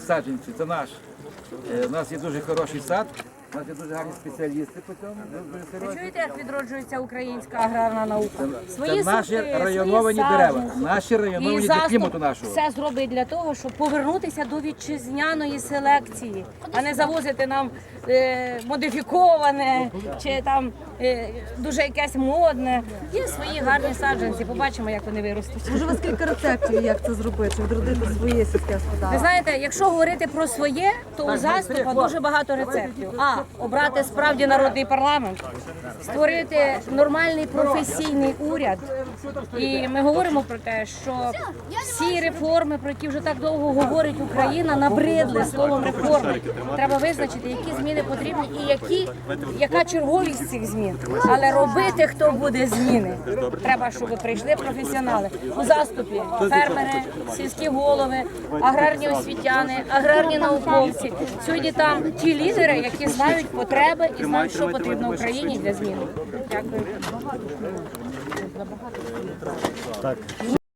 саджанці, це наш. Е, У нас є дуже хороший сад, у нас є дуже гарні спеціалісти по цьому. дуже Ви серйозні. чуєте, як відроджується українська аграрна наука? Свої Це наші сорти, районовані свої дерева, саджанці. наші районовані для клімату нашого. все зробить для того, щоб повернутися до вітчизняної селекції, а не завозити нам е, модифіковане чи там е, дуже якесь модне. Є свої гарні саджанці. Побачимо, як вони виростуть. Може, у вас кілька рецептів, як це зробити, відродити своє сільське Ви господарство? знаєте, якщо говорити про своє, то у заступа дуже багато рецептів. А обрати справді народний парламент, створити нормальний професійний уряд. І ми говоримо про те, що всі реформи, про які вже так довго говорить Україна, набридли словом реформи. Треба визначити, які зміни потрібні і які, яка черговість цих змін. Але робити хто буде зміни. Треба, щоб прийшли професіонали у заступі, фермери, сільські голови, аграрні освітяни, аграрні науковці. Сьогодні там ті лідери, які знають потреби і знають, що потрібно Україні для зміни. Дякую.